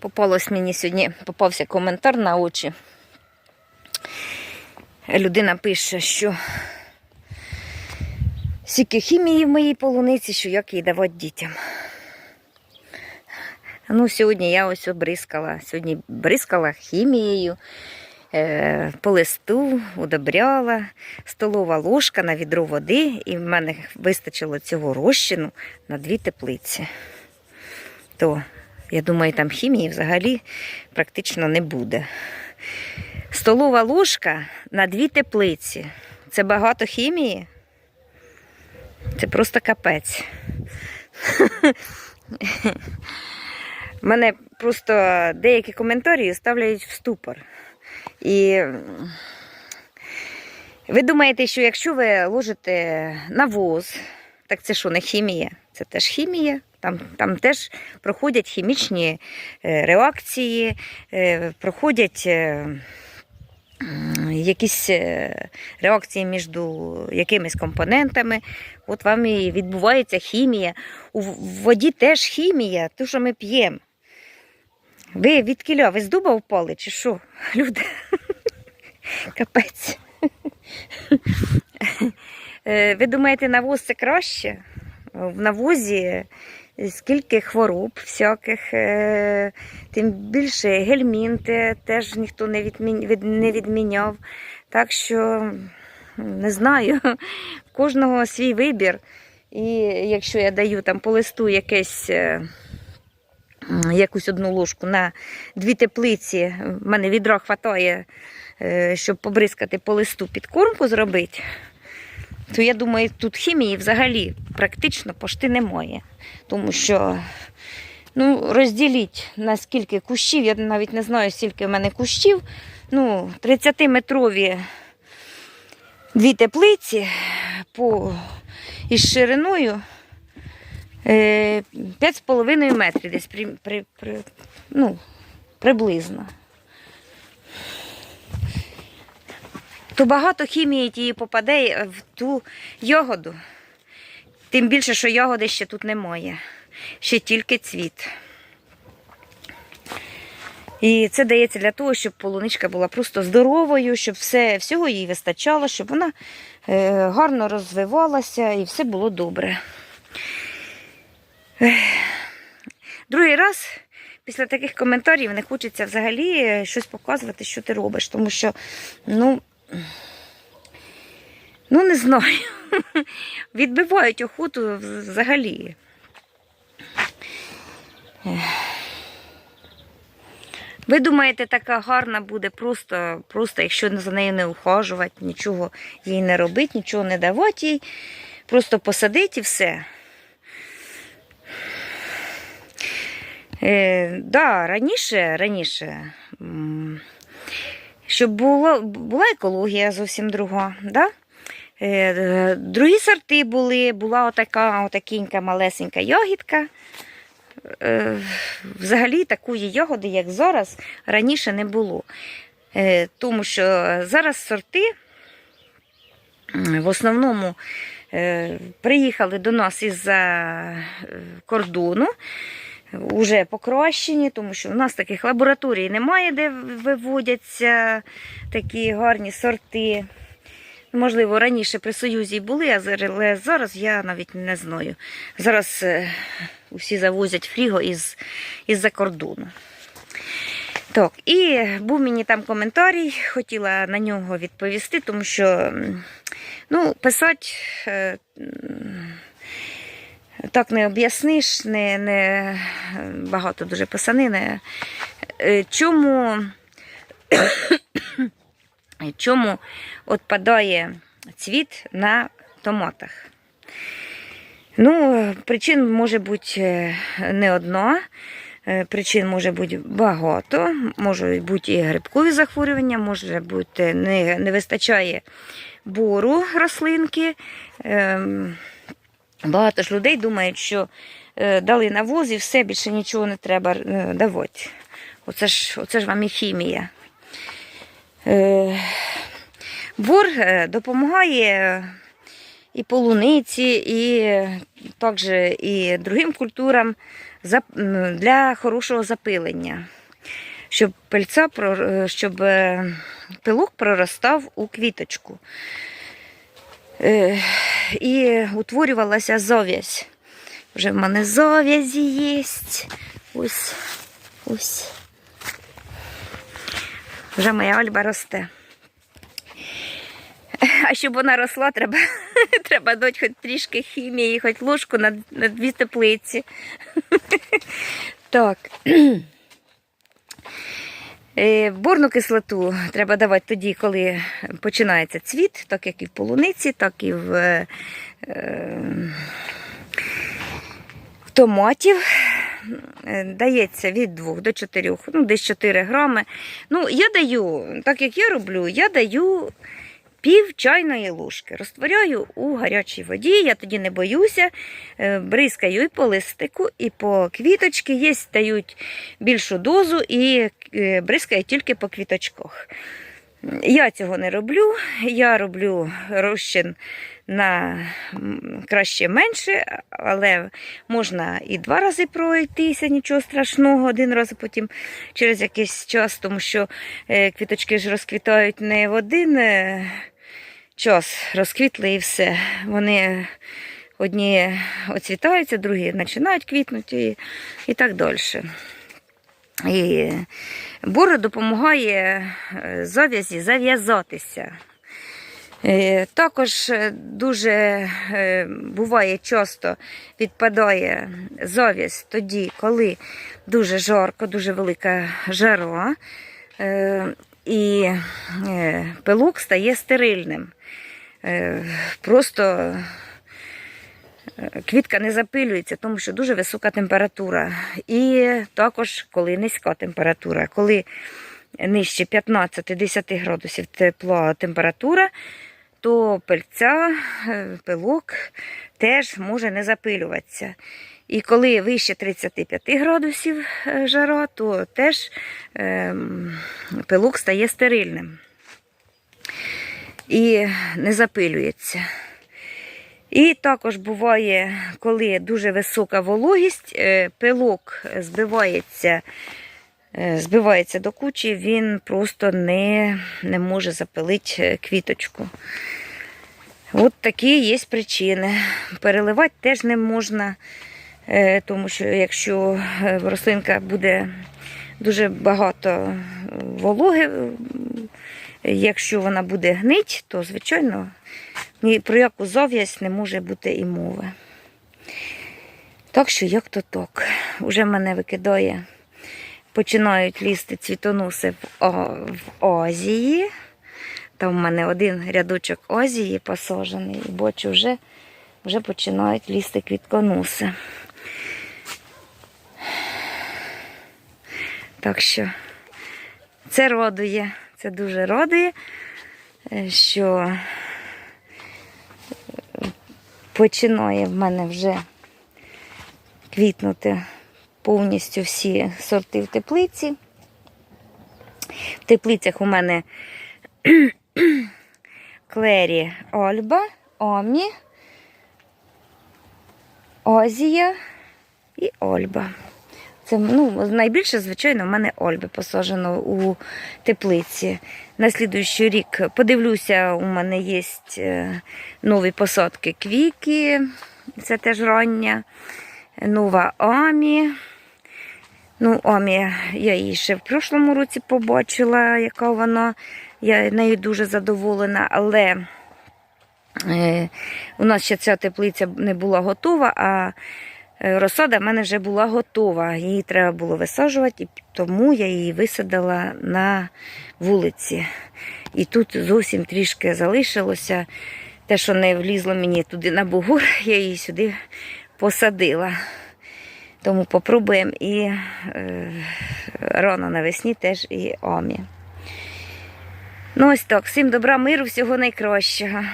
Попалось мені сьогодні, попався коментар на очі. Людина пише, що стільки хімії в моїй полуниці, що як її давати дітям. Ну, сьогодні я ось обрискала. Сьогодні бризкала хімією, е, по листу, удобряла, столова ложка на відро води, і в мене вистачило цього розчину на дві теплиці. То, я думаю, там хімії взагалі практично не буде. Столова ложка на дві теплиці. Це багато хімії. Це просто капець. Мене просто деякі коментарі ставляють в ступор. І ви думаєте, що якщо ви ложите навоз, так це що, не хімія? Це теж хімія. Там, там теж проходять хімічні е, реакції, е, проходять е, якісь реакції між якимись компонентами. От вам і відбувається хімія. У воді теж хімія, ту, що ми п'ємо. Ви від кіля, ви з дуба впали, чи що? Люди? Капець. Е, Ви думаєте, навоз це краще? В навозі скільки хвороб всяких, е, тим більше гельмінти теж ніхто не, відміняв. Так що не знаю, в кожного свій вибір. І якщо я даю там по листу якесь. е, Якусь одну ложку на дві теплиці. В мене відра хватає, щоб побризкати по листу підкормку зробити то я думаю, тут хімії взагалі практично пошти немає. Тому що ну, розділіть на скільки кущів, я навіть не знаю, скільки в мене кущів. Ну, 30-метрові дві теплиці по, із шириною е, 5,5 метрів десь при, при, при, ну, приблизно. То багато хімії тієї попаде в ту ягоду. Тим більше, що ягоди ще тут немає. Ще тільки цвіт. І це дається для того, щоб полуничка була просто здоровою, щоб все, всього їй вистачало, щоб вона е, гарно розвивалася і все було добре. Другий раз після таких коментарів не хочеться взагалі е, щось показувати, що ти робиш, тому що, ну, Ну, не знаю. Відбивають охоту взагалі. Ви думаєте, така гарна буде просто, просто якщо за нею не ухажувати, нічого їй не робити, нічого не давати їй, просто посадити і все. Е, да, раніше, раніше, щоб було, була екологія зовсім друга. Да? Е, Другі сорти були, була отака отакінька малесенька ягідка. Е, Взагалі такої ягоди, як зараз, раніше не було. Е, Тому що зараз сорти в основному е, приїхали до нас із-за кордону. Уже покращені, тому що у нас таких лабораторій немає, де виводяться такі гарні сорти. Можливо, раніше при Союзі були, але зараз я навіть не знаю. Зараз е, усі завозять фріго із, із-за кордону. Так, і був мені там коментарій, хотіла на нього відповісти, тому що ну, писати е, так не об'ясниш, не, не багато дуже писанини. Е, Чому чому відпадає цвіт на томатах. Ну, причин може бути е, не одна. Е, Причин може бути багато, можуть бути і грибкові захворювання, може бути не, не вистачає бору рослинки. Багато ж людей думають, що е, дали навоз і все, більше нічого не треба е, давати. Оце ж, оце ж вам і хімія. Е, Бор е, допомагає і полуниці, і також і другим культурам для хорошого запилення. Щоб пильця, щоб пилок проростав у квіточку. І утворювалася зав'язь. Вже в мене зав'язі є. Ось, ось. Вже моя Альба росте. А щоб вона росла, треба, треба дати хоч трішки хімії, хоч ложку на, на дві теплиці. Так. Е, Борну кислоту треба давати тоді, коли починається цвіт, так як і в полуниці, так і в, е, е, в томатів. Е, Дається від 2 до 4, ну десь 4 грами. Ну, я даю, так як я роблю, я даю пів чайної ложки. Розтворяю у гарячій воді, я тоді не боюся, е, бризкаю і по листику, і по квіточки. Є, дають більшу дозу і е, бризкаю тільки по квіточках. Я цього не роблю. Я роблю розчин на краще менше, але можна і два рази пройтися, нічого страшного, один раз, потім через якийсь час, тому що е, квіточки ж розквітають не в один час, розквітли і все. Вони одні оцвітаються, другі починають квітнути і, і так далі. І Бора допомагає е, зав'язі зав'язатися. Е, Також дуже е, буває часто відпадає зав'язь тоді, коли дуже жарко, дуже велика жара, і пилок стає стерильним. Е, Просто е, квітка не запилюється, тому що дуже висока температура. І також, коли низька температура, коли нижче 15-10 градусів тепла температура, то пильця, е, пилок теж може не запилюватися. І коли вище 35 градусів жара, то теж ем, пилок стає стерильним і не запилюється. І також буває, коли дуже висока вологість, е, пилок збивається, е, збивається до кучі, він просто не, не може запилити е, квіточку. От такі є причини. Переливати теж не можна, тому що якщо рослинка буде дуже багато вологи, якщо вона буде гнить, то, звичайно, ні про яку зав'язь не може бути і мови. Так що, як то так. Уже мене викидає, починають лізти цвітоноси в, А- в Азії. Там в мене один рядочок Азії посаджений, і бачу, вже, вже починають лізти квітконоси. Так що це радує, це дуже радує, е, що починає в мене вже квітнути повністю всі сорти в теплиці. В теплицях у мене Клері Ольба, Омі, Озія і Ольба. Це ну, найбільше, звичайно, в мене Ольби посаджено у теплиці. На слідуючий рік подивлюся, у мене є е, нові посадки квіки, це теж рання, нова Амі. Ну, Амі, я її ще в прошлому році побачила, яка вона. Я нею дуже задоволена, але е, у нас ще ця теплиця не була готова, а розсада в мене вже була готова. Її треба було висаджувати, тому я її висадила на вулиці. І тут зовсім трішки залишилося. Те, що не влізло мені туди на бугур, я її сюди посадила. Тому попробуємо і е, рано навесні теж і омі. Ну ось так. Всім добра, миру, всього найкращого.